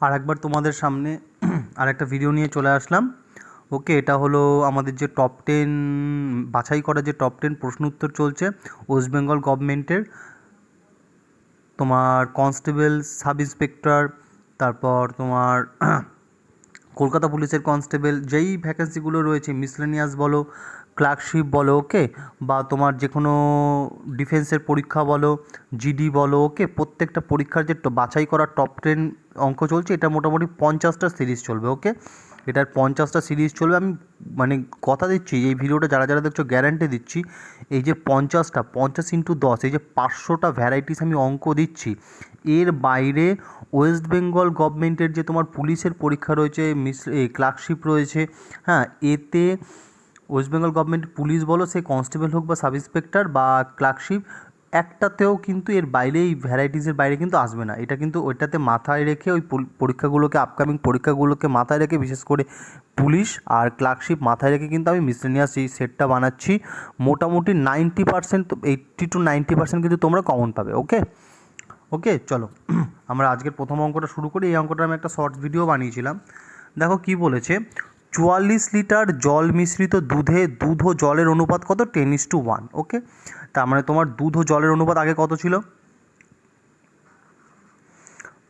আর একবার তোমাদের সামনে আর একটা ভিডিও নিয়ে চলে আসলাম। ওকে এটা হলো আমাদের যে টপ টেন বাছাই করা যে টপ টেন প্রশ্ন উত্তর চলছে ওয়েস্ট বেঙ্গল গভর্নমেন্টের তোমার কনস্টেবল সাব ইন্সপেক্টর তারপর তোমার কলকাতা পুলিশের কনস্টেবল যেই ভ্যাকেন্সিগুলো রয়েছে মিসলেনিয়াস বলো ক্লার্কশিপ বলো, ওকে? বা তোমার যে কোনো ডিফেন্সের পরীক্ষা বলো জিডি বলো, ওকে? প্রত্যেকটা পরীক্ষার যে বাছাই করা টপ টেন অঙ্ক চলছে, এটা মোটামুটি পঞ্চাশটা সিরিজ চলবে, ওকে? এটার পঞ্চাশটা সিরিজ চলবে, আমি মানে কথা দিচ্ছি, এই ভিডিওটা যারা যারা দেখছ গ্যারান্টি দিচ্ছি, এই যে পঞ্চাশটা, পঞ্চাশ ইন্টু দশ, এই যে পাঁচশোটা ভ্যারাইটিস আমি অঙ্ক দিচ্ছি, এর বাইরে ওয়েস্ট বেঙ্গল গভর্নমেন্টের যে তোমার পুলিশের পরীক্ষা রয়েছে মিস ক্লার্কশিপ রয়েছে হ্যাঁ এতে ওয়েস্ট বেঙ্গল গভর্নমেন্ট পুলিশ বলো, সে কনস্টেবল হোক বা সাব ইন্সপেক্টর বা ক্লার্কশিপ একটাতেও কিন্তু এর বাইরে এই ভ্যারাইটিসের বাইরে কিন্তু আসবে না। এটা কিন্তু ওইটাতে মাথায় রেখে ওই পরীক্ষাগুলোকে আপকামিং পরীক্ষাগুলোকে মাথায় রেখে বিশেষ করে পুলিশ আর ক্লার্কশিপ মাথায় রেখে কিন্তু আমি মিসলেনিয়াস এই সেটটা বানাচ্ছি। মোটামুটি ninety percent eighty two ninety percent কিন্তু তোমরা কমন পাবে ওকে ওকে চলো। আমরা আজকের প্রথম অঙ্কটা শুরু করি। এই অঙ্কটা আমি একটা শর্টস ভিডিও বানিয়েছিলাম। দেখো কি বলেছে চুয়াল্লিশ লিটার জল মিশ্রিত দুধে দুধ ও জলের অনুপাত কত? Ten is two one okay তার মানে তোমার দুধ ও জলের অনুপাত আগে কত ছিল?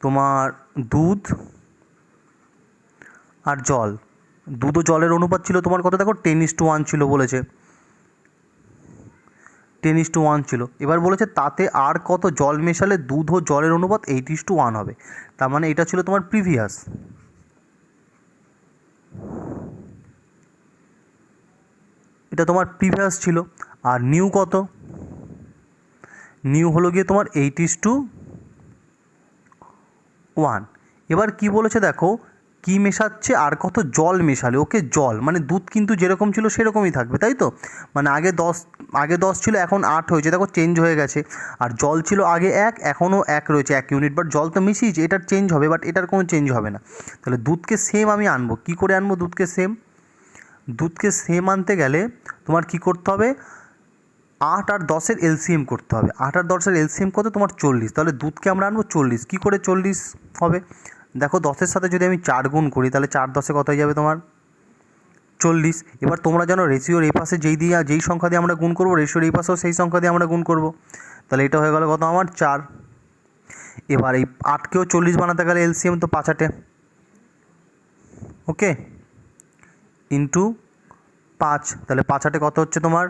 তোমার দুধ আর জল। দুধ ও জলের অনুপাত ছিল তোমার কত? দেখো টেন ইস টু ওয়ান ছিল বলেছে। টেন ইস টু ওয়ান ছিল। এবার বলেছে তাতে আর কত জল মেশালে দুধ ও জলের অনুপাত এইট ইস টু ওয়ান হবে। তার মানে এটা ছিল তোমার প্রিভিয়াস এটা তোমার প্রিভিয়াস ছিল। আর নিউ কত? নিউ হলো গিয়ে তোমার এইট ইস টু ওয়ান এবার কি বলেছে দেখো, কি মেশাচ্ছে আর কত জল মেশালে? ওকে জল মানে দুধ কিন্তু যেরকম ছিল সেরকমই থাকবে, তাই তো? মানে আগে দশ আগে দশ ছিল, এখন আট হয়েছে। দেখো চেঞ্জ হয়ে গেছে। আর জল ছিল আগে এক, এখনও এক রয়েছে, এক ইউনিট বাট জল তো মিশিয়েছে, এটার চেঞ্জ হবে বাট এটার কোনো চেঞ্জ হবে না। তাহলে দুধকে সেম আমি আনব। কী করে আনব দুধকে সেম দুধকে সেম আনতে গেলে তোমার কি করতে হবে? আট আর দশের এলসিএম করতে হবে। আট আর দশের এলসিএম কত? তোমার চল্লিশ। তাহলে দুধকে আমরা আনব চল্লিশ। কী করে চল্লিশ হবে? দেখো দশের সাথে যদি আমি চার গুণ করি, তাহলে চার দশে কত হয়ে যাবে তোমার? চল্লিশ। এবার তোমরা জানো রেশিওর এই পাশে যেই দিয়ে, যেই সংখ্যা দিয়ে আমরা গুণ করব রেশিওর এই পাশেও সেই সংখ্যা দিয়ে আমরা গুণ করব। তাহলে এটা হয়ে গেল কত? আমার চার। এবার এই আটকেও চল্লিশ বানাতে গেলে এলসিএম তো পাঁচাটে ওকে ইন্টু পাঁচ, তাহলে পাঁচ আটে কত হচ্ছে তোমার?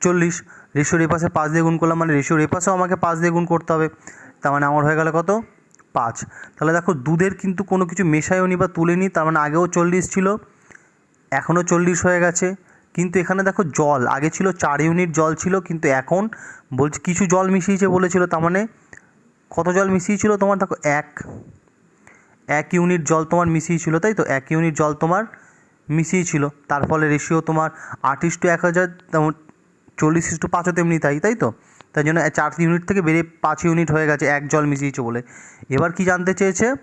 চল্লিশ। রেশিওর এ পাশে পাঁচ দিয়ে গুণ করলাম মানে রেশিওর এ পাশেও আমাকে পাঁচ দিয়ে গুণ করতে হবে। তার মানে আমার হয়ে গেল কত? পাঁচ। তাহলে দেখো দুধের কিন্তু কোনো কিছু মেশায়ও নি বা তুলেনি তার মানে আগেও চল্লিশ ছিল, এখনও চল্লিশ হয়ে গেছে। কিন্তু এখানে দেখো জল, আগে ছিল চার ইউনিট জল ছিল, কিন্তু এখন বলছে কিছু জল মিশিয়েছে বলেছিল, তার মানে কত জল মিশিয়েছিল তোমার? দেখো এক। এক ইউনিট জল তোমার মিশিয়ে ছিল, তাই তো? এক ইউনিট জল তোমার মিশিয়ে ছিল। তার ফলে রেশিও তোমার আট টু এক হাজার, তেমন চল্লিশ ইস টু পাঁচও তেমনি তাই তাই তো? তাই জন্য চার ইউনিট থেকে বেড়ে পাঁচ ইউনিট হয়ে গেছে এক জল মিশিয়েছে বলে। এবার কি জানতে চেয়েছে?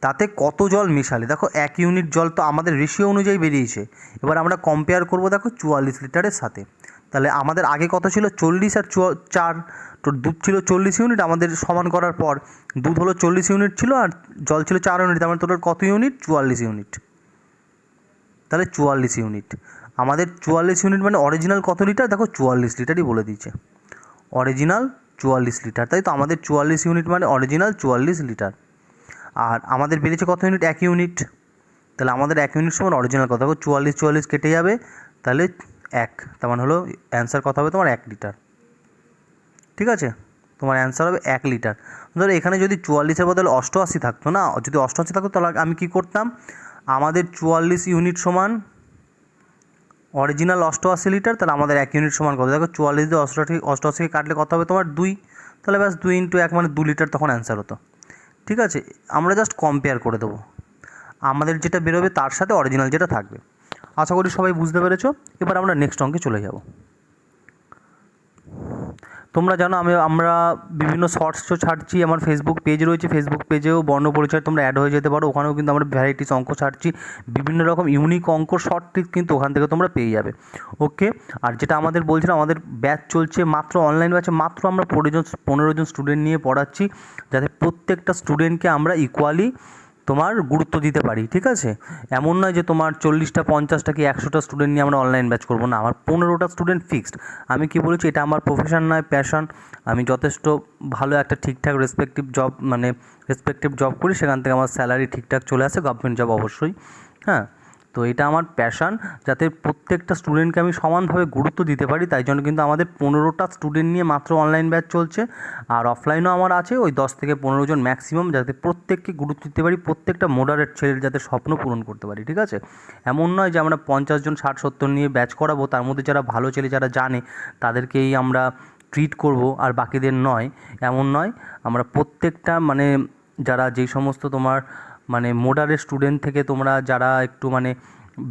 তাতে কত জল মেশালে? দেখো, এক ইউনিট জল তো আমাদের রেশিও অনুযায়ী বেরিয়েছে। এবার আমরা কম্পেয়ার করব, দেখো, চুয়াল্লিশ লিটারের সাথে। তাহলে আমাদের আগে কত ছিল? চল্লিশ আর চার। তো দুধ ছিল চল্লিশ ইউনিট আমাদের সমান করার পর দুধ হলো চল্লিশ ইউনিট ছিল আর জল ছিল চার ইউনিট তার মানে টোটাল কত ইউনিট চুয়াল্লিশ ইউনিট তাহলে চুয়াল্লিশ ইউনিট আমাদের চুয়াল্লিশ ইউনিট মানে অরিজিনাল কত লিটার দেখো চুয়াল্লিশ লিটারই বলে দিয়েছে। অরিজিনাল চুয়াল্লিশ লিটার তাই তো আমাদের চুয়াল্লিশ ইউনিট মানে অরিজিনাল চুয়াল্লিশ লিটার আর আমাদের বেড়েছে কত ইউনিট এক ইউনিট তাহলে আমাদের এক ইউনিট সমান অরিজিনাল কত? দেখো চুয়াল্লিশ চুয়াল্লিশ কেটে যাবে। তাহলে এক, তার মানে হলো অ্যান্সার কত হবে তোমার এক লিটার ঠিক আছে? তোমার অ্যান্সার হবে এক লিটার ধরো এখানে যদি চুয়াল্লিশের বদলে অষ্টআশি থাকতো না, যদি অষ্টআশি থাকতো তাহলে আমি কী করতাম? আমাদের চুয়াল্লিশ ইউনিট সমান অরিজিনাল অষ্টআশি লিটার তাহলে আমাদের এক ইউনিট সমান কত? দেখো চুয়াল্লিশ দিয়ে অষ্টআশি অষ্টআশিকে কাটলে কত হবে তোমার দুই? তাহলে ব্যাস দুই ইন্টু এক মানে দু লিটার তখন অ্যান্সার হতো। ঠিক আছে? আমরা জাস্ট কম্পেয়ার করে দেবো। আমাদের যেটা বেরোবে তার সাথে অরিজিনাল যেটা থাকবে। আশা করি সবাই বুঝতে পেরেছ। এবার আমরা নেক্সট অঙ্কে চলে যাব। তোমরা জানো আমি, আমরা বিভিন্ন শর্টসও ছাড়ছি, আমার ফেসবুক পেজ রয়েছে। ফেসবুক পেজেও বর্ণ পরিচয় তোমরা অ্যাড হয়ে যেতে পারো। ওখানেও কিন্তু আমরা ভ্যারাইটিস অঙ্ক ছাড়ছি। বিভিন্ন রকম ইউনিক অঙ্ক শর্ট কিন্তু ওখান থেকে তোমরা পেয়ে যাবে। ওকে আর যেটা আমাদের বলছিলাম, আমাদের ব্যাচ চলছে মাত্র অনলাইন ব্যাচে মাত্র আমরা পনেরো জন পনেরো জন স্টুডেন্ট নিয়ে পড়াচ্ছি। যাতে প্রত্যেকটা স্টুডেন্টকে আমরা ইকুয়ালি তোমার গুরুত্ব দিতে পারি, ঠিক আছে? এমন নয় যে তোমার চল্লিশটা, পঞ্চাশটা কি একশোটা স্টুডেন্ট নিয়ে আমরা অনলাইন ব্যাচ করব না। আমার পনেরোটা স্টুডেন্ট ফিক্সড আমি কি বলেছি? এটা আমার প্রফেশন নয় প্যাশন আমি যথেষ্ট ভালো একটা ঠিকঠাক রেসপেক্টিভ জব মানে রেসপেক্টিভ জব করি, সেখান থেকে আমার স্যালারি ঠিকঠাক চলে আসে গভর্নমেন্ট জব অবশ্যই। হ্যাঁ? তো এটা আমার প্যাশান যাতে প্রত্যেকটা স্টুডেন্টকে আমি সমানভাবে গুরুত্ব দিতে পারি, তাই জন্য কিন্তু আমাদের পনেরোটা স্টুডেন্ট নিয়ে মাত্র অনলাইন ব্যাচ চলছে। আর অফলাইনও আমার আছে, ওই দশ থেকে পনেরো জন ম্যাক্সিমাম যাতে প্রত্যেককে গুরুত্ব দিতে পারি, প্রত্যেকটা মোডারেট ছেলের যাতে স্বপ্ন পূরণ করতে পারি, ঠিক আছে? এমন নয় যে আমরা পঞ্চাশ জন, ষাট, সত্তর নিয়ে ব্যাচ করাবো, তার মধ্যে যারা ভালো ছেলে, যারা জানে, তাদেরকেই আমরা ট্রিট করব, আর বাকিদের নয়, এমন নয়, আমরা প্রত্যেকটা মানে যারা যেই সমস্ত তোমার মানে মোডারের স্টুডেন্ট থেকে তোমরা যারা একটু মানে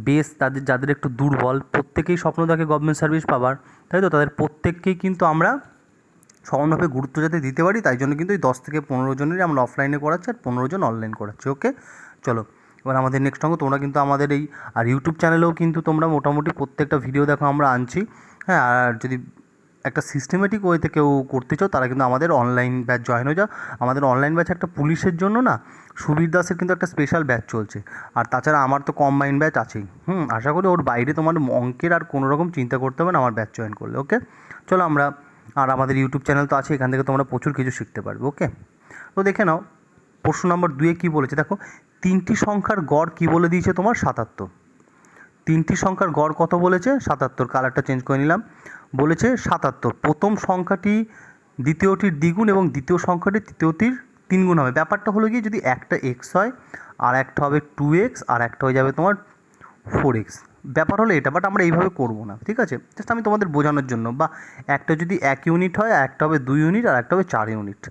বেস তাদের, যাদের একটু দুর্বল, প্রত্যেকেই স্বপ্ন থাকে গভর্নমেন্ট সার্ভিস পাবার, তাই তো? তাদের প্রত্যেককেই কিন্তু আমরা সমানভাবে গুরুত্ব যাতে দিতে পারি, তাই জন্য কিন্তু এই দশ থেকে পনেরো জনেরই আমরা অফলাইনে করাচ্ছি আর পনেরো জন অনলাইন করাচ্ছি ওকে চলো, এবার আমাদের নেক্সট অঙ্ক, তোমরা কিন্তু আমাদের এই, আর ইউটিউব চ্যানেলেও কিন্তু তোমরা মোটামুটি প্রত্যেকটা ভিডিও দেখো, আমরা আনছি হ্যাঁ? আর যদি একটা সিস্টেমেটিক ওয়েতে কেউ করতে চাও, তারা কিন্তু আমাদের অনলাইন ব্যাচ জয়েন হয়ে যাও। আমাদের অনলাইন ব্যাচ একটা পুলিশের জন্য না, সুবীর দাসের কিন্তু একটা স্পেশাল ব্যাচ চলছে। আর তাছাড়া আমার তো কম্বাইন ব্যাচ আছেই। হুম, আশা করি ওর বাইরে তোমার অঙ্কের আর কোনো রকম চিন্তা করতে হবে না, আমার ব্যাচ জয়েন করলে ওকে চলো আমরা, আর আমাদের ইউটিউব চ্যানেল তো আছে, এখান থেকে তোমরা প্রচুর কিছু শিখতে পারবে ওকে তো দেখে নাও, প্রশ্ন নম্বর দুয়ে কী বলেছে? দেখো, তিনটি সংখ্যার গড় কী বলে দিয়েছে তোমার? সাতাত্তর। তিনটি সংখ্যার গড় কত বলেছে? সাতাত্তর। কালারটা চেঞ্জ করে নিলাম। বলেছে সাতাত্তর। প্রথম সংখ্যাটি দ্বিতীয়টির দ্বিগুণ এবং দ্বিতীয় সংখ্যাটি তৃতীয়টির তিনগুণ হবে। ব্যাপারটা হলো কি যদি একটা এক্স হয়, আর একটা হবে টু এক্স আর একটা হয়ে যাবে তোমার ফোর এক্স ব্যাপার হলো এটা বাট আমরা এইভাবে করব না, ঠিক আছে? জাস্ট আমি তোমাদের বোঝানোর জন্য, বা একটা যদি এক ইউনিট হয় একটা হবে দুই ইউনিট আর একটা হবে চার ইউনিট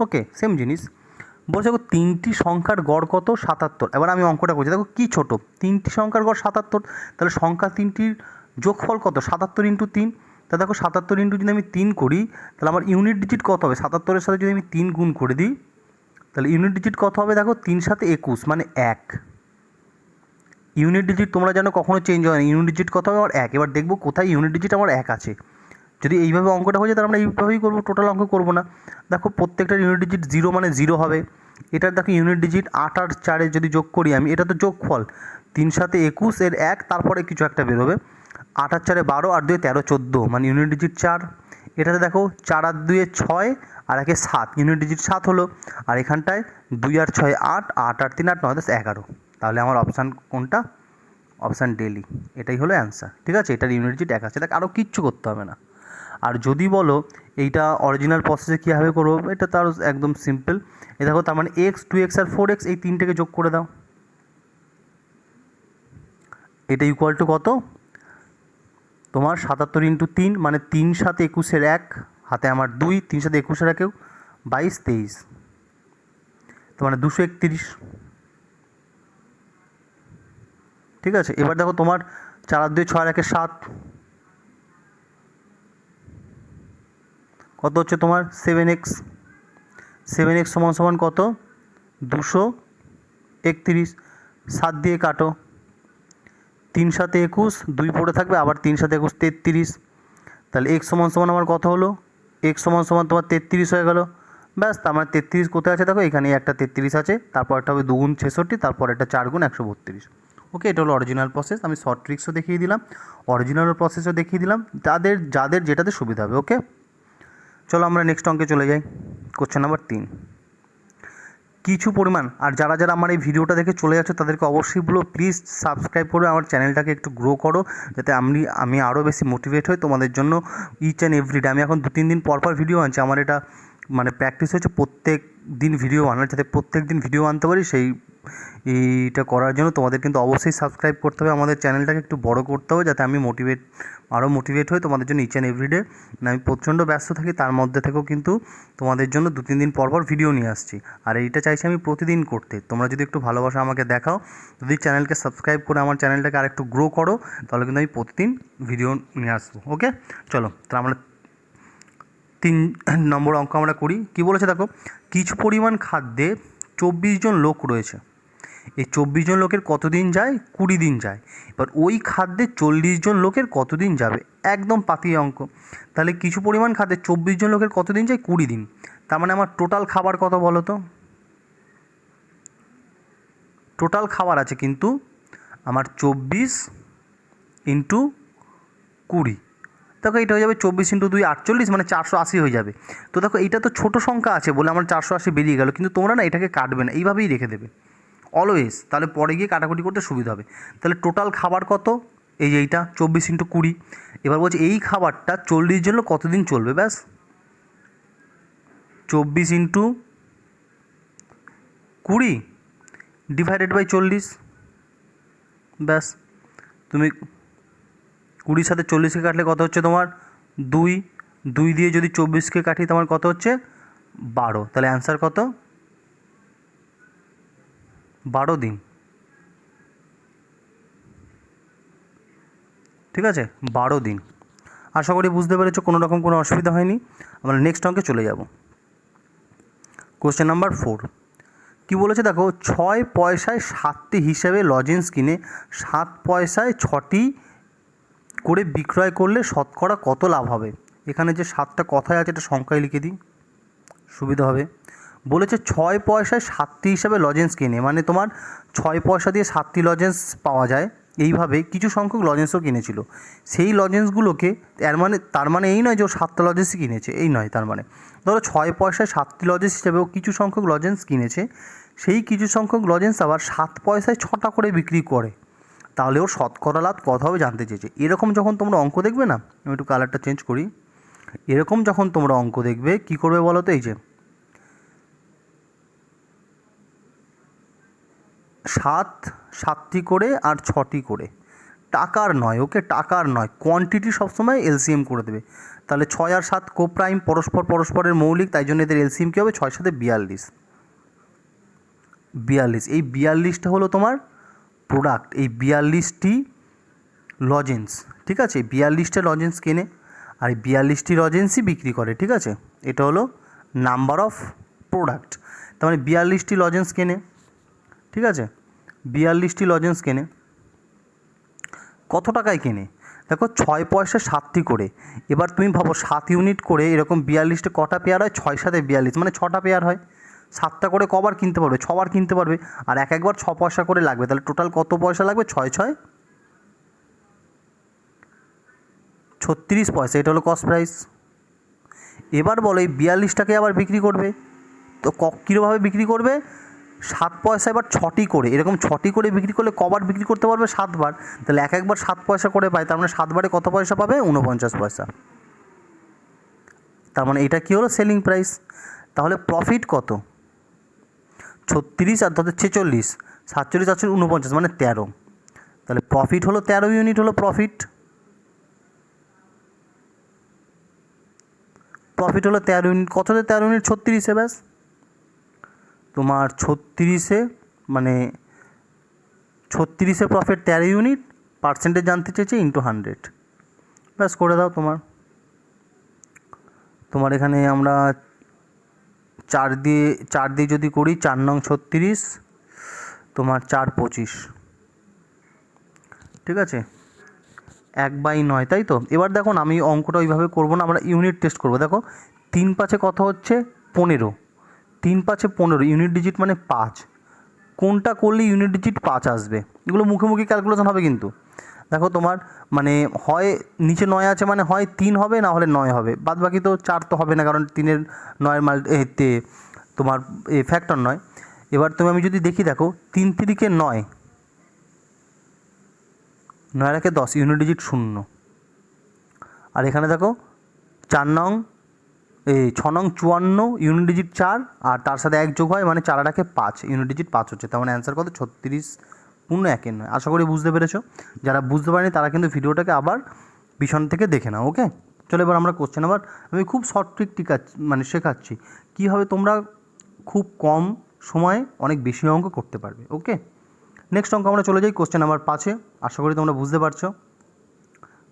ওকে সেম জিনিস। বলছে দেখো তিনটি সংখ্যার গড় কত? সাতাত্তর। এবার আমি অঙ্কটা করছি। দেখো কী ছোটো? তিনটি সংখ্যার গড় সাতাত্তর, তাহলে সংখ্যা তিনটির যোগফল কত? সাতাত্তর ইন্টু তিন। তা দেখো সাতাত্তর ইন্টু যদি আমি তিন করি, তাহলে আমার ইউনিট ডিজিট কত হবে? সাতাত্তরের সাথে যদি আমি তিন গুণ করে দিই, তাহলে ইউনিট ডিজিট কত হবে দেখো? তিন সাথে একুশ মানে এক। ইউনিট ডিজিট তোমরা জানো কখনো চেঞ্জ হয় না। ইউনিট ডিজিট কত হবে? আমার এক। এবার দেখব কোথায় ইউনিট ডিজিট আমার এক আছে। যদি এইভাবে অঙ্কটা হয়ে যায়, তাহলে আমরা এইভাবেই করব টোটাল অঙ্ক করব না। দেখো প্রত্যেকটার ইউনিট ডিজিট জিরো মানে জিরো হবে। এটার দেখো ইউনিট ডিজিট আট আর চারে যদি যোগ করি আমি, এটা তো যোগফল। তিন সাথে একুশ এর এক, তারপরে কিছু একটা বেরোবে। আট আর চারে বারো আর দুয়ে তেরো, চোদ্দ। মানে ইউনিট ডিজিট চার। এটাতে দেখো চার আর দুয়ে ছয় আর একে সাত। ইউনিট ডিজিট সাত হলো। আর এখানটায় দুই আর ছয় আট আট আর তিন আট নয়, দশ এগারো। তাহলে আমার অপশান কোনটা? অপশান ডেলি এটাই হলো অ্যান্সার ঠিক আছে? এটার ইউনিট ডিজিট এক আছে। দেখ আরও কিচ্ছু করতে হবে না। আর যদি বলো, এইটা অরিজিনাল প্রসেসে কীভাবে করব? এটা তার একদম সিম্পল এ দেখো, তার মানে এক্স টু এক্স আর ফোর এক্স এই তিনটেকে যোগ করে দাও। এটা ইকুয়াল টু কত? তোমার সাতাত্তর ইন্টু তিন মানে তিন সাথে একুশের এক, হাতে আমার দুই, তিন সাথে একুশের একেও বাইশ তেইশ। তো মানে দুশো একত্রিশ। ঠিক আছে? এবার দেখো তোমার চার দুই ছয় একে সাত। কত হচ্ছে তোমার? সেভেন এক্স সেভেন এক্স সমান সমান কত? দুশো একত্রিশ। সাত দিয়ে কাটো। তিন সাথে একুশ, দুই পড়ে থাকবে, আবার তিন সাথে একুশ, তেত্রিশ। তাহলে এক্স সমান সমান আমার কত হলো? এক্স সমান সমান তোমার তেত্রিশ হয়ে গেল। ব্যাস, তার মানে তেত্রিশ কোথায় আছে দেখো? এখানে একটা তেত্রিশ আছে, তারপর একটা হবে দুগুণ ছেষট্টি, তারপর একটা চার গুণ একশো বত্রিশ। ওকে, এটা হলো অরিজিনাল প্রসেস আমি শর্ট ট্রিক্সও দেখিয়ে দিলাম। অরিজিনাল প্রসেসও দেখিয়ে দিলাম। যাদের যাদের যেটাতে সুবিধা হবে, ওকে? চলো আমরা নেক্সট অঙ্কে চলে যাই। কোশ্চেন নাম্বার তিন। কিছু পরিমাণ, আর যারা যারা আমার এই ভিডিওটা দেখে চলে যাচ্ছে, তাদেরকে অবশ্যই বলো প্লিজ সাবস্ক্রাইব করে আমার চ্যানেলটাকে একটু গ্রো করো, যাতে আমি আমি আরও বেশি মোটিভেট হই তোমাদের জন্য ইচ অ্যান্ড এভরিডে আমি এখন দু তিন দিন পর পর ভিডিও আনছি, আমার এটা মানে প্র্যাকটিস হচ্ছে প্রত্যেক দিন ভিডিও আনার যাতে প্রত্যেক দিন ভিডিও আনতে পারি, সেই এইটা করার জন্য তোমাদের কিন্তু অবশ্যই সাবস্ক্রাইব করতে হবে। আমাদের চ্যানেলটাকে একটু বড় করতে হবে যাতে আমি মোটিভেট আরও মোটিভেট হই তোমাদের জন্য ইচ অ্যান্ড এভরিডে আমি প্রচণ্ড ব্যস্ত থাকি, তার মধ্যে থেকেও কিন্তু তোমাদের জন্য দু তিন দিন পর পর ভিডিও নিয়ে আসছি। আর এইটা চাইছি আমি প্রতিদিন করতে। তোমরা যদি একটু ভালোবাসা আমাকে দেখাও, যদি চ্যানেলকে সাবস্ক্রাইব করে আমার চ্যানেলটাকে আর একটু গ্রো করো, তাহলে কিন্তু আমি প্রতিদিন ভিডিও নিয়ে আসব। ওকে চলো, তাহলে আমরা তিন নম্বর অঙ্ক আমরা করি। কি বলেছে দেখো? কিছু পরিমাণ খাদ্যে চব্বিশ জন লোক রয়েছে। এই চব্বিশ জন লোকের কতদিন যায়? কুড়ি দিন যায়। এবার ওই খাদ্যে চল্লিশ জন লোকের কতদিন যাবে? একদম পাতি অঙ্ক। তাহলে কিছু পরিমাণ খাদ্যে চব্বিশ জন লোকের কতদিন যায়? কুড়ি দিন। তার মানে আমার টোটাল খাবার কত বলো তো? টোটাল খাবার আছে কিন্তু আমার চব্বিশ ইন্টু কুড়ি। দেখো এটা হয়ে যাবে চব্বিশ ইন্টু দুই আটচল্লিশ মানে চারশো আশি হয়ে যাবে। তো দেখো এটা তো ছোটো সংখ্যা আছে বলে আমার চারশো আশি বেরিয়ে গেল, কিন্তু তোমরা না এটাকে কাটবে না, এইভাবেই রেখে দেবে। অলওয়েজ তাহলে পরে গিয়ে কাটাকুটি করতে সুবিধা হবে। তাহলে টোটাল খাবার কত? এই যে এইটা, চব্বিশ ইন্টু কুড়ি। এবার বলছে এই খাবারটা চল্লিশ জন্য কতদিন চলবে? ব্যাস। চব্বিশ ইন্টু কুড়ি ডিভাইডেড বাই চল্লিশ। ব্যাস। তুমি কুড়ির সাথে চল্লিশকে কাটলে কত হচ্ছে তোমার? দুই। দুই দিয়ে যদি চব্বিশকে কাটি, তোমার কত হচ্ছে? বারো। তাহলে অ্যান্সার কত? বারো দিন। ঠিক আছে? বারো দিন। আশা করি বুঝতে পেরেছ, কোনো রকম কোনো অসুবিধা হয়নি। আমরা নেক্সট অঙ্কে চলে যাব। কোশ্চেন নাম্বার ফোর কি বলেছে দেখো, ছয় পয়সায় সাতটি হিসেবে লজেন্স কিনে সাত পয়সায় ছটি করে বিক্রয় করলে শতকরা কত লাভ হবে? এখানে যে সাতটা কথায় আছে, এটা সংখ্যায় লিখে দিই। সুবিধা হবে। বলেছে ছয় পয়সায় সাতটি হিসাবে লজেন্স কিনে মানে তোমার ছয় পয়সা দিয়ে সাতটি লজেন্স পাওয়া যায়। এইভাবে কিছু সংখ্যক লজেন্সও কিনেছিল। সেই লজেন্সগুলোকে এর মানে তার মানে এই নয় যে ও সাতটা লজেন্সই কিনেছে, এই নয় তার মানে। ধরো ছয় পয়সায় সাতটি লজেন্স হিসাবে ও কিছু সংখ্যক লজেন্স কিনেছে, সেই কিছু সংখ্যক লজেন্স আবার সাত পয়সায় ছটা করে বিক্রি করে। তাহলে ওর শতকরা লাভ কত হবে জানতে চেয়েছে। এরকম যখন তোমরা অঙ্ক দেখবে না, আমি একটু কালারটা চেঞ্জ করি। এরকম যখন তোমরা অঙ্ক দেখবে, কি করবে বলো তো এই যে? সাত, সাতটি করে আর ছটি করে। টাকার নয়, ওকে টাকার নয় কোয়ান্টিটি সবসময় এলসিএম করে দেবে। তাহলে ছয় আর সাত কোপ্রাইম পরস্পর পরস্পরের মৌলিক, তাই জন্য এদের এলসিএম কী হবে? ছয় সাথে বিয়াল্লিশ। বিয়াল্লিশ, এই বিয়াল্লিশটা হলো তোমার প্রোডাক্ট এই বিয়াল্লিশটি লজেন্স ঠিক আছে? বিয়াল্লিশটা লজেন্স কেনে, আর এই বিয়াল্লিশটি লজেন্সই বিক্রি করে, ঠিক আছে? এটা হলো নাম্বার অফ প্রোডাক্ট তার মানে বিয়াল্লিশটি লজেন্স কেনে, ঠিক আছে? বিয়াল্লিশটি লজেন্স কেনে। কত টাকায় কেনে? দেখো, ছয় পয়সা সাতটি করে। এবার তুমি ভাবো, সাত ইউনিট করে এরকম বিয়াল্লিশটা কটা পেয়ার হয়? ছয় সাথে বিয়াল্লিশ মানে ছটা পেয়ার হয়। সাতটা করে কবার কিনতে পারবে, ছবার কিনতে পারবে। আর এক একবার ছ পয়সা করে লাগবে। তাহলে টোটাল কত পয়সা লাগবে? ছয় ছয়? ছত্রিশ পয়সা, এটা হলো কস্ট প্রাইস। এবার বলো, এই বিয়াল্লিশটাকে আবার বিক্রি করবে? তো ক কীভাবে বিক্রি করবে? সাত পয়সা এবার ছটি করে, এরকম ছটি করে বিক্রি করলে কবার বিক্রি করতে পারবে সাতবার? তাহলে এক একবার সাত পয়সা করে পায়, তার মানে সাতবারে কত পয়সা পাবে? উনপঞ্চাশ পয়সা। তার মানে এটা কী হলো? সেলিং প্রাইস তাহলে প্রফিট কত? ছত্রিশ আর তাদের ছেচল্লিশ, সাতচল্লিশ আটচল্লিশ উনপঞ্চাশ মানে তেরো। তাহলে প্রফিট হলো তেরো ইউনিট হলো প্রফিট প্রফিট হলো তেরো ইউনিট কততে তেরো ইউনিট ছত্রিশে ব্যাস। তোমার ছত্রিশে মানে ছত্রিশে প্রফিট তেরো ইউনিট পার্সেন্টেজ জানতে চেয়েছে ইন্টু হান্ড্রেড ব্যাস, করে দাও তোমার। তোমার এখানে আমরা চার দিয়ে চার দিয়ে যদি করি, চার নং ছত্রিশ, তোমার চার পঁচিশ। ঠিক আছে? এক বাই নয়, তাই তো? এবার দেখো আমি অঙ্কটা ওইভাবে করব না, আমরা ইউনিট টেস্ট করব। দেখো, তিন পাঁচে কত হচ্ছে? পনেরো। তিন পাঁচে পনেরো ইউনিট ডিজিট মানে পাঁচ। কোনটা করলে ইউনিট ডিজিট পাঁচ আসবে? এগুলো মুখে মুখে ক্যালকুলেশন হবে কিন্তু। দেখো তোমার মানে হয় নিচে নয় আছে মানে হয় তিন হবে, না হলে নয় হবে। বাদ বাকি তো চার তো হবে না, কারণ তিনের নয়ের মাল এতে তোমার এ ফ্যাক্টর নয়। এবার তুমি আমি যদি দেখি দেখো, তিন তিরিকে নয় নয় রাখে দশ ইউনিট ডিজিট শূন্য। আর এখানে দেখো, চার নং এই ছ নং চুয়ান্ন ইউনিট ডিজিট চার, আর তার সাথে এক যোগ হয় মানে চার রাখে পাঁচ ইউনিট ডিজিট পাঁচ হচ্ছে। তার মানে অ্যান্সার কত? ছত্রিশ পূর্ণ একের নয়। আশা করি বুঝতে পেরেছ। যারা বুঝতে পারেনি, তারা কিন্তু ভিডিওটাকে আবার পিছন থেকে দেখে নাও ওকে চলো এবার আমরা কোশ্চেন আবার আমি খুব শর্ট ট্রিক টিকাচ্ছি মানে শেখাচ্ছি। কীভাবে তোমরা খুব কম সময়ে অনেক বেশি অঙ্ক করতে পারবে ওকে নেক্সট অঙ্ক আমরা চলে যাই কোশ্চেন নাম্বার পাঁচে। আশা করি তোমরা বুঝতে পারছ।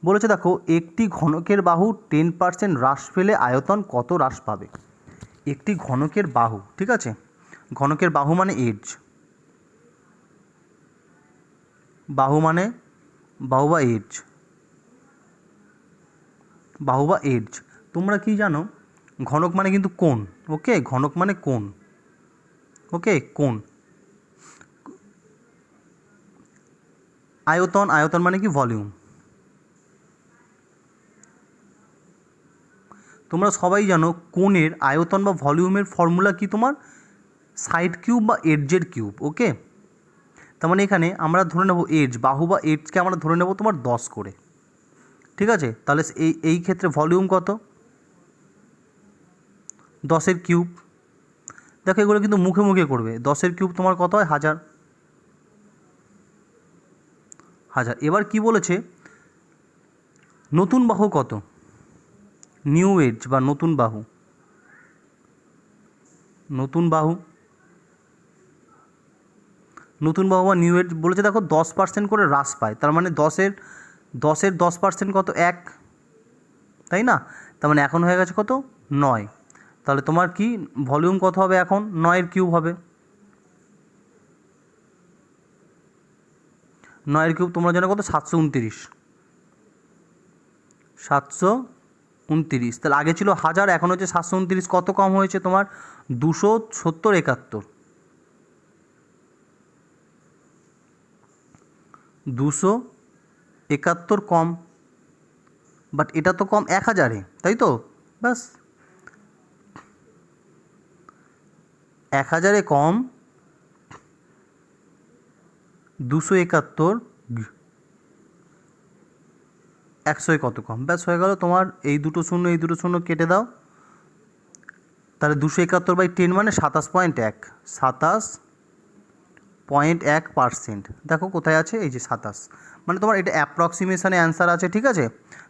বলেছে, দেখো, একটি ঘনকের বাহু টেন পার্সেন্ট হ্রাস পেলে আয়তন কত হ্রাস পাবে? একটি ঘনকের বাহু, ঠিক আছে? ঘনকের বাহু মানে এজ বাহু মানে বাহু বা এজ বাহু বা এজ তোমরা কি জানো? ঘনক মানে কিন্তু কোণ, ওকে? ঘনক মানে কোণ, ওকে? কোণ। আয়তন আয়তন মানে কি? ভলিউম। তোমরা সবাই জানো কোণের আয়তন বা ভলিউমের ফর্মুলা কি তোমার? সাইড কিউব বা এডজের কিউব, ওকে? তার মানে এখানে আমরা ধরে নেব এজ বাহু বা এজকে আমরা ধরে নেব তোমার দশ করে। ঠিক আছে? তাহলে এই এই ক্ষেত্রে ভলিউম কত? দশের কিউব। দেখো এগুলো কিন্তু মুখে মুখে করবে। দশের কিউব তোমার কত হয়? হাজার। হাজার। এবার কি বলেছে? নতুন বাহু কত? নিউ এজ বা নতুন বাহু। নতুন বাহু। নতুন বাহু বা নিউ এজ বলেছে দেখো, দশ পার্সেন্ট করে হ্রাস পায়। তার মানে দশের দশের দশ পার্সেন্ট কত? এক। তাই না? তার মানে এখন হয়ে গেছে কত? নয়। তাহলে তোমার কি? ভলিউম কত হবে এখন? নয়ের কিউব হবে। নয়ের কিউব তোমরা জানো কত? সাতশো উনতিরিশ। সাতশো উনতিরিশ। তাহলে আগে ছিল হাজার, এখন হচ্ছে সাতশো উনতিরিশ। কত কম হয়েছে তোমার? দুশো সত্তর একাত্তর। দুশো একাত্তর কম বাট এটা তো কম এক হাজারে, তাই তো? ব্যাস। এক হাজারে কম, দুশো একাত্তর একশোয় কত কম? ব্যাস হয়ে গেল তোমার এই দুটো শূন্য, এই দুটো শূন্য কেটে দাও। তাহলে দুশো একাত্তর বাই টেন মানে সাতাশ পয়েন্ট এক। সাতাশ পয়েন্ট এক পার্সেন্ট দেখো কোথায় আছে? এই যে সাতাশ। মানে তোমার এটা অ্যাপ্রক্সিমেশানে অ্যান্সার আছে, ঠিক আছে?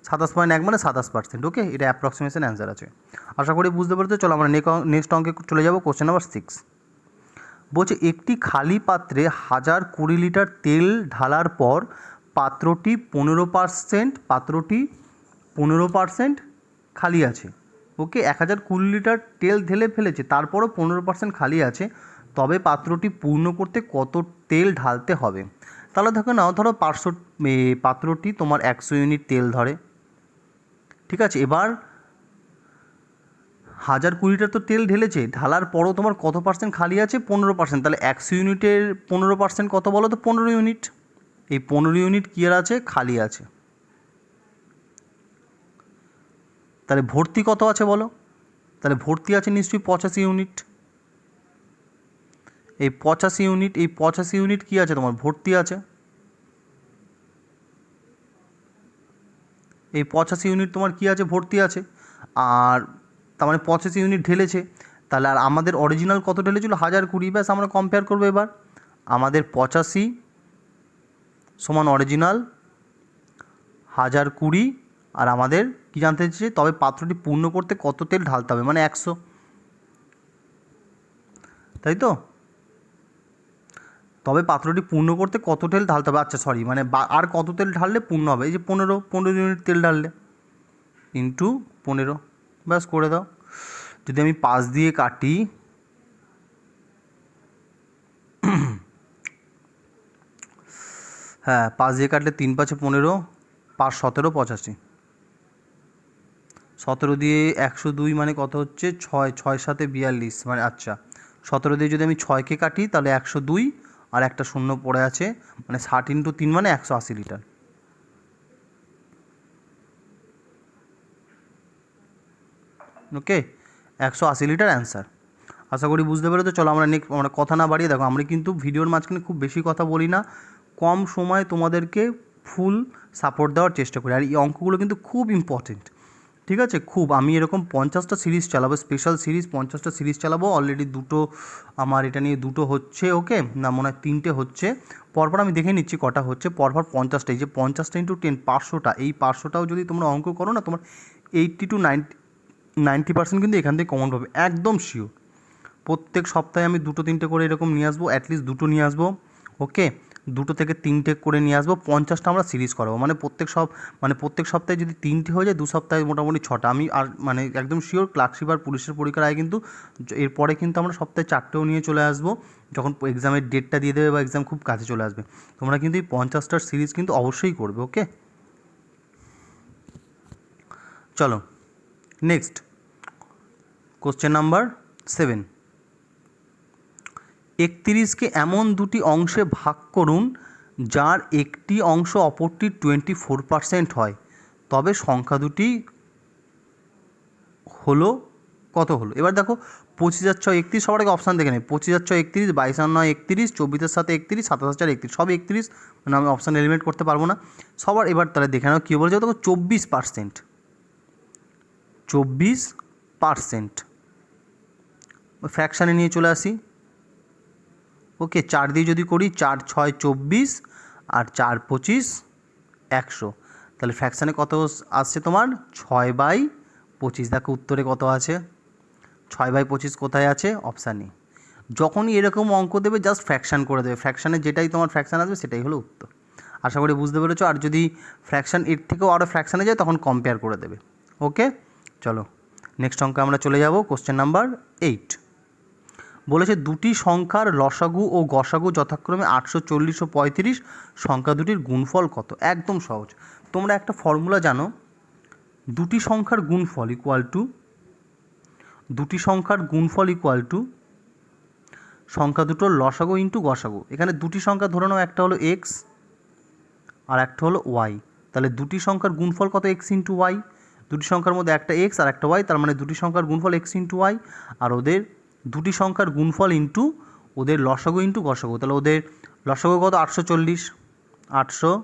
সাতাশ পয়েন্ট এক মানে সাতাশ পার্সেন্ট ওকে এটা অ্যাপ্রক্সিমেশন অ্যান্সার আছে। আশা করি বুঝতে পেরেছ। চলো আমরা নেক্সট অঙ্কে চলে যাব কোশ্চেন নাম্বার সিক্স বলছে, একটি খালি পাত্রে হাজার কুড়ি লিটার তেল ঢালার পর পাত্রটি পনেরো পার্সেন্ট, পাত্রটি পনেরো পার্সেন্ট খালি আছে। ওকে, এক হাজার কুড়ি লিটার তেল ঢেলে ফেলেছে, তারপরও পনেরো পার্সেন্ট খালি আছে। তবে পাত্রটি পূর্ণ করতে কত তেল ঢালতে হবে? তাহলে দেখো নাও, ধরো পাঁচশো পাত্রটি তোমার একশো ইউনিট তেল ধরে। ঠিক আছে, এবার হাজার কুড়িটা তো তেল ঢেলেছে, ঢালার পরও তোমার কত পার্সেন্ট খালি আছে? পনেরো পার্সেন্ট, তাহলে একশো ইউনিটের পনেরো পার্সেন্ট কত বলো তো? পনেরো ইউনিট। এই পনেরো ইউনিট কী আর আছে? খালি আছে। তাহলে ভর্তি কত আছে বলো? তাহলে ভর্তি আছে নিশ্চয়ই পঁচাশি ইউনিট। এই পঁচাশি ইউনিট, এই পঁচাশি ইউনিট কী আছে তোমার? ভর্তি আছে। এই পঁচাশি ইউনিট তোমার কী আছে? ভর্তি আছে। আর তার মানে পঁচাশি ইউনিট ঢেলেছে। তাহলে আর আমাদের অরিজিনাল কত ঢেলেছিল? হাজার কুড়ি। ব্যাস আমরা কম্পেয়ার করব এবার। আমাদের পঁচাশি সমান অরিজিনাল হাজার কুড়ি, আর আমাদের কী জানতে চাইছে তবে পাত্রটি পূর্ণ করতে কত তেল ঢালতে হবে? মানে একশো। তাই তো? তবে পাত্রটি পূর্ণ করতে কত তেল ঢালতে হবে? আচ্ছা সরি মানে আর কত তেল ঢাললে পূর্ণ হবে? এই যে পনেরো পনেরো ইউনিট তেল ঢাললে। ইন্টু পনেরো। ব্যাস, করে দাও। যদি আমি পাঁচ দিয়ে কাটি হ্যাঁ পাঁচ দিয়ে কাটলে তিন পাঁচে পনেরো, পাঁচ সতেরো পঁচাশি। সতেরো দিয়ে একশো দুই মানে কত হচ্ছে? ছয় ছয় সাথে বিয়াল্লিশ মানে আচ্ছা। সতেরো দিয়ে যদি আমি ছয়কে কাটি, তাহলে একশো দুই, আর একটা শূন্য পড়ে আছে মানে ষাট ইন্টু তিন মানে একশো আশি লিটার। ওকে? একশো আশি লিটার অ্যান্সার। আশা করি বুঝতে পেরেছ। চলো আমরা নেক্সট আমরা কথা না বাড়িয়ে দেখো। আমরা কিন্তু ভিডিওর মাঝখানে খুব বেশি কথা বলি না। কম সময়ে তোমাদেরকে ফুল সাপোর্ট দেওয়ার চেষ্টা করি। আর এই অঙ্কগুলো কিন্তু খুব ইম্পর্টেন্ট ঠিক আছে? খুব, আমি এরকম পঞ্চাশটা সিরিজ চালাবো স্পেশাল সিরিজ পঞ্চাশটা সিরিজ চালাবো অলরেডি দুটো আমার এটা নিয়ে দুটো হচ্ছে ওকে না, মনে হয় তিনটে হচ্ছে। পরপর আমি দেখে নিচ্ছি কটা হচ্ছে, পরপর পঞ্চাশটা, এই যে পঞ্চাশটা ইন্টু টেন পাঁচশোটা, এই পাঁচশোটাও যদি তোমরা অঙ্ক করো না, তোমার eighty two ninety ninety percent কিন্তু এখান থেকে কমন পাবে, একদম শিওর প্রত্যেক সপ্তাহে আমি দুটো তিনটে করে এরকম নিয়ে আসব অ্যাটলিস্ট দুটো নিয়ে আসব ওকে দুটো থেকে তিনটে করে নিয়ে আসব, পঞ্চাশটা আমরা সিরিজ করাবো। মানে প্রত্যেক সব মানে প্রত্যেক সপ্তাহে যদি তিনটে হয়ে যায়, দু সপ্তাহে মোটামুটি ছটা। আমি আর মানে একদম শিওর ক্লার্কশিপ আর পুলিশের পরীক্ষার আগে কিন্তু, এরপরে কিন্তু আমরা সপ্তাহে চারটেও নিয়ে চলে আসব। যখন এক্সামের ডেটটা দিয়ে দেবে বা এক্সাম খুব কাছে চলে আসবে। তোমরা কিন্তু এই পঞ্চাশটার সিরিজ কিন্তু অবশ্যই করবে ওকে চলো নেক্সট কোশ্চেন নাম্বার সেভেন একত্রিশকে এমন দুটি অংশে ভাগ করুন, যার একটি অংশ অপরটির টোয়েন্টি ফোর পার্সেন্ট হয়। তবে সংখ্যা দুটি হলো, কত হলো? এবার দেখো, পঁচিশ হাজার ছয় একত্রিশ সবার আগে অপশান দেখে নেই। পঁচিশ হাজার ছয় একত্রিশ, বাইশ হাজার নয় একত্রিশ চব্বিশের সাথে একত্রিশ, সাতাশ হাজার একত্রিশ সব একত্রিশ। মানে আমি অপশান এলিমিনেট করতে পারব না। সবার এবার তাহলে দেখে নাও কী বলেছে দেখো, চব্বিশ পার্সেন্ট। চব্বিশ পার্সেন্ট। ফ্র্যাকশানে নিয়ে চলে আসি। ওকে চার দিয়ে যদি করি, চার, ছয়, চব্বিশ আর চার, পঁচিশ, একশো। তাহলে ফ্র্যাকশানে কত আসছে তোমার? ছয় বাই পঁচিশ। দেখো উত্তরে কত আছে? ছয় বাই পঁচিশ কোথায় আছে? অপশানে যখনই এরকম অঙ্ক দেবে জাস্ট ফ্র্যাকশান করে দেবে। ফ্র্যাকশানে যেটাই তোমার ফ্র্যাকশান আসবে, সেটাই হলো উত্তর। আশা করি বুঝতে পেরেছ? আর যদি ফ্র্যাকশান এর থেকেও আরও ফ্র্যাকশানে যায়, তখন কম্পেয়ার করে দেবে। ওকে চলো নেক্সট অঙ্কে আমরা চলে যাব। কোশ্চেন নাম্বার এইট বলেছে দুটি সংখ্যার লসাগু ও গসাগু যথাক্রমে আটশো চল্লিশ ও পঁয়ত্রিশ। সংখ্যা দুটির গুণফল কত? একদম সহজ। তোমরা একটা ফর্মুলা জানো। দুটি সংখ্যার গুণফল ইকুয়াল টু দুটি সংখ্যার গুণফল ইকুয়াল টু সংখ্যা দুটোর লসাগু ইন্টু গসাগু। এখানে দুটি সংখ্যা ধরে নাও, একটা হলো এক্স আর একটা হলো ওয়াই তাহলে দুটি সংখ্যার গুণফল কত? এক্স ইন্টু ওয়াই দুটি সংখ্যার মধ্যে একটা এক্স আর একটা ওয়াই তার মানে দুটি সংখ্যার গুণফল এক্স ইন্টু ওয়াই আর ওদের দুটি সংখ্যার গুণফল ইন্টু ওদের লসাগু ইন্টু গসাগু। তাহলে ওদের লসাগু কত? আটশো চল্লিশ। আটশো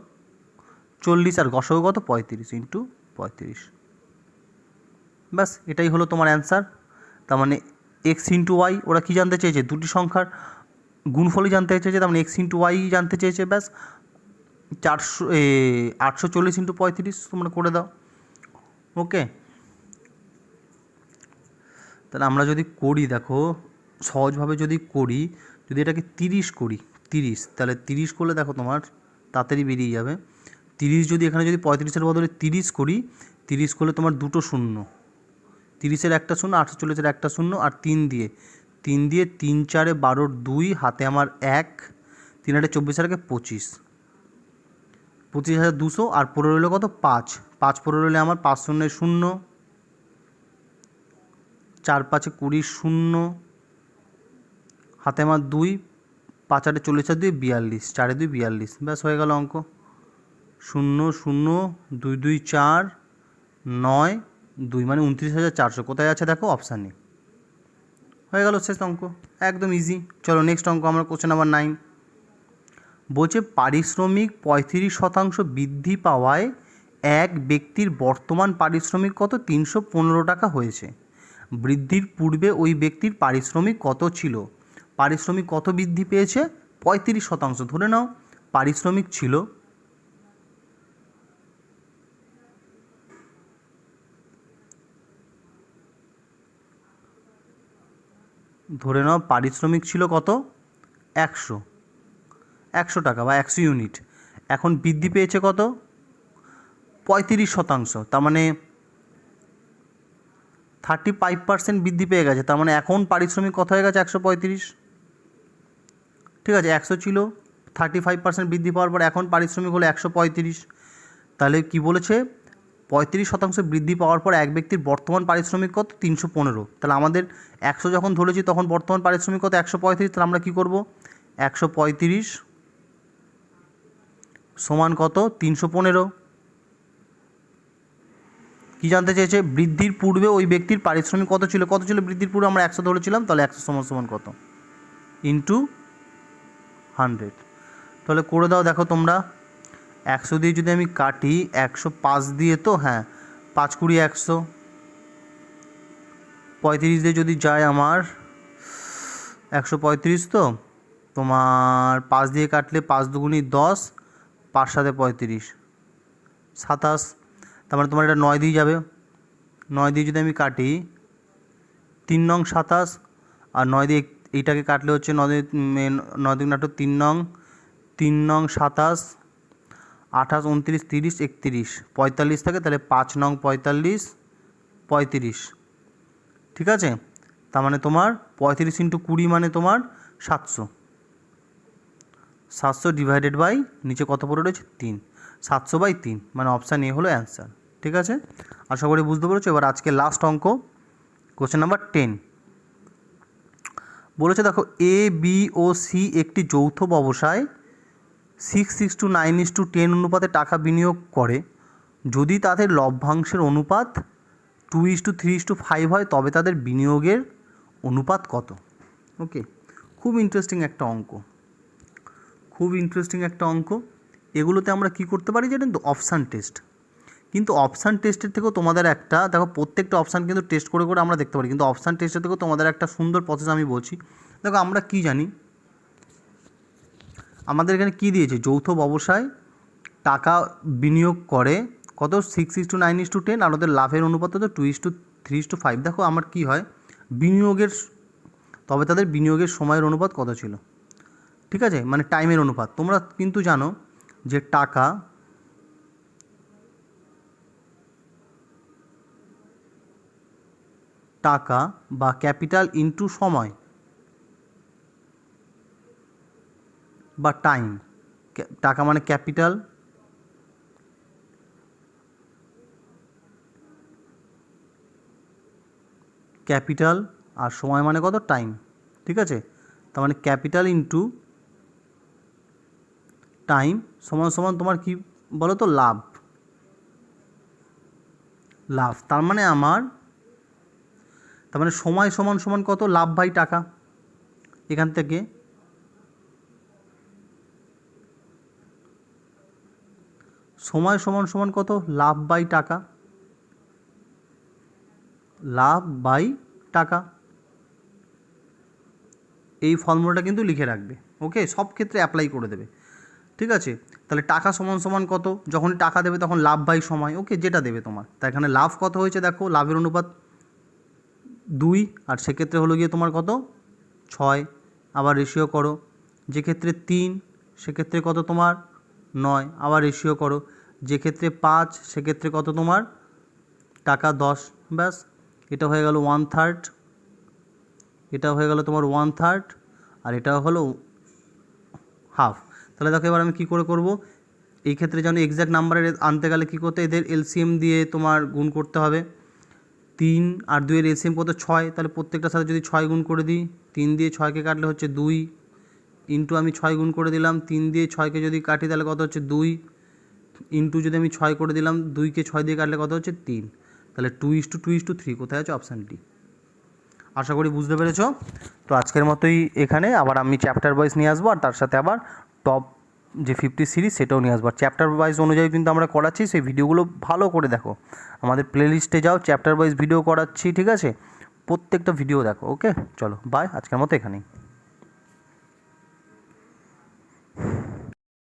চল্লিশ আর গসাগু কত? পঁয়ত্রিশ ইন্টু পঁয়ত্রিশ। ব্যাস, এটাই হলো তোমার অ্যান্সার তার মানে এক্স ইন্টু ওয়াই ওরা কী জানতে চেয়েছে? দুটি সংখ্যার গুণফলই জানতে চেয়েছে, তার মানে এক্স ইন্টু ওয়াই জানতে চেয়েছে, ব্যাস। চারশো, এ, আটশো চল্লিশ ইন্টু পঁয়ত্রিশ তোমরা করে দাও। ওকে তাহলে আমরা যদি করি, দেখো, সহজভাবে যদি করি, যদি এটাকে তিরিশ করি, তিরিশ, তাহলে তিরিশ করলে দেখো তোমার তাড়াতাড়ি বেরিয়ে যাবে। তিরিশ যদি এখানে যদি পঁয়ত্রিশের বদলে তিরিশ করি, তিরিশ করলে তোমার দুটো শূন্য। তিরিশের একটা শূন্য আটশো চল্লিশের একটা শূন্য আর তিন দিয়ে। তিন দিয়ে তিন চারে বারোর দুই, হাতে আমার এক, তিন আটে চব্বিশ আগে পঁচিশ। পঁচিশ হাজার দুশো আর পনেরো রইল কত? পাঁচ। পাঁচ পনেরো রইলে আমার পাঁচ শূন্য শূন্য। চার পাঁচে কুড়ি শূন্য, হাতে আমার দুই পাঁচ আটে চল্লিশ আর দুই বিয়াল্লিশ, চারে দুই বিয়াল্লিশ। ব্যাস, হয়ে গেল অঙ্ক। শূন্য শূন্য, দুই দুই, চার, নয়, দুই মানে উনত্রিশ হাজার চারশো। কোথায় আছে দেখো? অপশানে হয়ে গেল শেষ অঙ্ক। একদম ইজি চলো নেক্সট অঙ্ক, আমরা কোশ্চেন নাম্বার নাইন বলছে, পারিশ্রমিক পঁয়ত্রিশ শতাংশ বৃদ্ধি পাওয়ায় এক ব্যক্তির বর্তমান পারিশ্রমিক কত? তিনশো পনেরো টাকা হয়েছে। বৃদ্ধির পূর্বে ওই ব্যক্তির পারিশ্রমিক কত ছিল? পারিশ্রমিক কত বৃদ্ধি পেয়েছে? পঁয়ত্রিশ শতাংশ। ধরে নাও, পারিশ্রমিক ছিল ধরে নাও, পারিশ্রমিক ছিল কত? একশো। একশো টাকা বা একশো ইউনিট। এখন বৃদ্ধি পেয়েছে কত? পঁয়ত্রিশ শতাংশ। তার মানে থার্টি ফাইভ পার্সেন্ট বৃদ্ধি পেয়ে গেছে, তার মানে এখন পারিশ্রমিক কত হয়ে গেছে? একশো পঁয়ত্রিশ। ঠিক আছে, একশো ছিল থার্টি ফাইভ পার্সেন্ট বৃদ্ধি পাওয়ার পর এখন পারিশ্রমিক হলো একশো পঁয়ত্রিশ। তাহলে কি বলেছে? পঁয়ত্রিশ শতাংশ বৃদ্ধি পাওয়ার পর এক ব্যক্তির বর্তমান পারিশ্রমিক কত? তিনশো পনেরো। তাহলে আমাদের একশো যখন ধরেছি, তখন বর্তমান পারিশ্রমিক কত? একশো পঁয়ত্রিশ। তাহলে আমরা কী করব? একশো পঁয়ত্রিশ সমান কত? তিনশো পনেরো। কী জানতে চেয়েছে? বৃদ্ধির পূর্বে ওই ব্যক্তির পারিশ্রমিক কত ছিল? কত ছিল বৃদ্ধির পূর্বে? আমরা একশো ধরেছিলাম, তাহলে একশো সমান সমান কত? Into hundred. তাহলে করে দাও, দেখো তোমরা। একশো দিয়ে যদি আমি কাটি, একশো পাঁচ দিয়ে তো হ্যাঁ পাঁচ কুড়ি একশো। পঁয়ত্রিশ দিয়ে যদি যায় আমার, একশো পঁয়ত্রিশ তো? তোমার পাঁচ দিয়ে কাটলে পাঁচ দুগুনি দশ, পাঁচ সাথে পঁয়ত্রিশ। সাতাশ। তার মানে তোমার এটা নয় দিয়ে যাবে। নয় দিয়ে যদি আমি কাটি তিন নং সাতাশ আর নয় দিয়ে এইটাকে কাটলে হচ্ছে উম, নয় দিন আটো তিন নং তিন নং সাতাশ আঠাশ উনত্রিশ তিরিশ একত্রিশ পঁয়তাল্লিশ থাকে তাহলে পাঁচ নং পঁয়তাল্লিশ পঁয়ত্রিশ। ঠিক আছে? তার মানে তোমার পঁয়ত্রিশ ইন্টু কুড়ি মানে তোমার সাতশো। সাতশো ডিভাইডেড বাই নিচে কত পড়ে রয়েছে? তিন। সাতশো বাই তিন মানে অপশান এ হলো অ্যান্সার। ঠিক আছে? আশা করি বুঝতে পেরেছ? এবার আজকে লাস্ট অঙ্ক কোশ্চেন নাম্বার টেন বলেছে দেখো এ বি ও সি একটি যৌথ ব্যবসায় six six to nine is to ten অনুপাতে টাকা বিনিয়োগ করে। যদি তাদের লভ্যাংশের অনুপাত two is to three is to five হয়, তবে তাদের বিনিয়োগের অনুপাত কত? ওকে খুব ইন্টারেস্টিং একটা অঙ্ক। খুব ইন্টারেস্টিং একটা অঙ্ক। এগুলোতে আমরা কি করতে পারি জানেন তো? অপশান টেস্ট কিন্তু অপশান টেস্টের থেকেও তোমাদের একটা, দেখো প্রত্যেকটা অপশান কিন্তু টেস্ট করে করে আমরা দেখতে পারি, কিন্তু অপশান টেস্টের থেকেও তোমাদের একটা সুন্দর প্রসেস আমি বলছি। দেখো আমরা কি জানি? আমাদের এখানে কি দিয়েছে? যৌথ ব্যবসায় টাকা বিনিয়োগ করে কত? Six is to nine is to ten আর ওদের লাভের অনুপাত তো two is to three is to five দেখো আমার কী হয়? বিনিয়োগের তবে তাদের বিনিয়োগের সময়ের অনুপাত কত ছিল? ঠিক আছে? মানে টাইমের অনুপাত। তোমরা কিন্তু জানো যে টাকা টাকা বা ক্যাপিটাল ইনটু সময় বা টাইম। টাকা মানে ক্যাপিটাল। ক্যাপিটাল আর সময় মানে কত? টাইম। ঠিক আছে? তার মানে ক্যাপিটাল ইনটু টাইম সমান সমান তোমার কি বলো তো লাভ। লাভ। তার মানে আমার তার মানে সময় সমান সমান কত? লাভ বাই টাকা। এখান থেকে সময় সমান সমান কত? লাভ বাই টাকা। লাভ বাই টাকা। এই ফর্মুলাটা কিন্তু লিখে রাখবে। ওকে? সব ক্ষেত্রে অ্যাপ্লাই করে দেবে। ঠিক আছে? তাহলে টাকা সমান সমান কত? যখন টাকা দেবে তখন লাভ বাই সময়। ওকে? যেটা দেবে তোমার। তা এখানে লাভ কত হয়েছে দেখো? লাভের অনুপাত দুই, আর সেক্ষেত্রে হলো গিয়ে তোমার কত? ছয়। আবার রেশিও করো। যে ক্ষেত্রে তিন, সেক্ষেত্রে কত তোমার? নয়। আবার রেশিও করো। যে ক্ষেত্রে পাঁচ, সেক্ষেত্রে কত তোমার? টাকা দশ। ব্যাস। এটা হয়ে গেল ওয়ান থার্ড এটা হয়ে গেল তোমার ওয়ান থার্ড আর এটা হলো হাফ তাহলে দেখো এবার আমি কী করে করব? এই ক্ষেত্রে যেন এক্স্যাক্ট নাম্বারের আনতে গেলে কী করতে এদের এলসিএম দিয়ে তোমার গুণ করতে হবে। তিন আর দুইয়ের এলসিএম কত ছয়, তাহলে প্রত্যেকটার সাথে যদি ছয় গুণ করে দিই, তিন দিয়ে ছয়কে কাটলে হচ্ছে দুই ইন্টু আমি ছয় গুণ করে দিলাম, তিন দিয়ে ছয়কে যদি কাটি তাহলে কত হচ্ছে দুই ইন্টু যদি আমি ছয় করে দিলাম, দুইকে ছয় দিয়ে কাটলে কত হচ্ছে তিন। তাহলে two is to two is to three কোথায় আছে অপশান ডি আশা করি বুঝতে পেরেছ? তো আজকের মতোই এখানে, আবার আমি চ্যাপ্টার ওয়াইজ নিয়ে আসব, আর তার সাথে আবার টপ যে ফিফটি সিরিজ সেটাও নিয়ে আসব। আর চ্যাপ্টার ওয়াইজ অনুযায়ী কিন্তু আমরা করাচ্ছি, সেই ভিডিওগুলো ভালো করে দেখো। আমাদের প্লেলিস্টে যাও চ্যাপ্টার ওয়াইজ ভিডিও করাচ্ছি, ঠিক আছে? প্রত্যেকটা ভিডিও দেখো ওকে চলো বাই আজকের মতো এখানেই।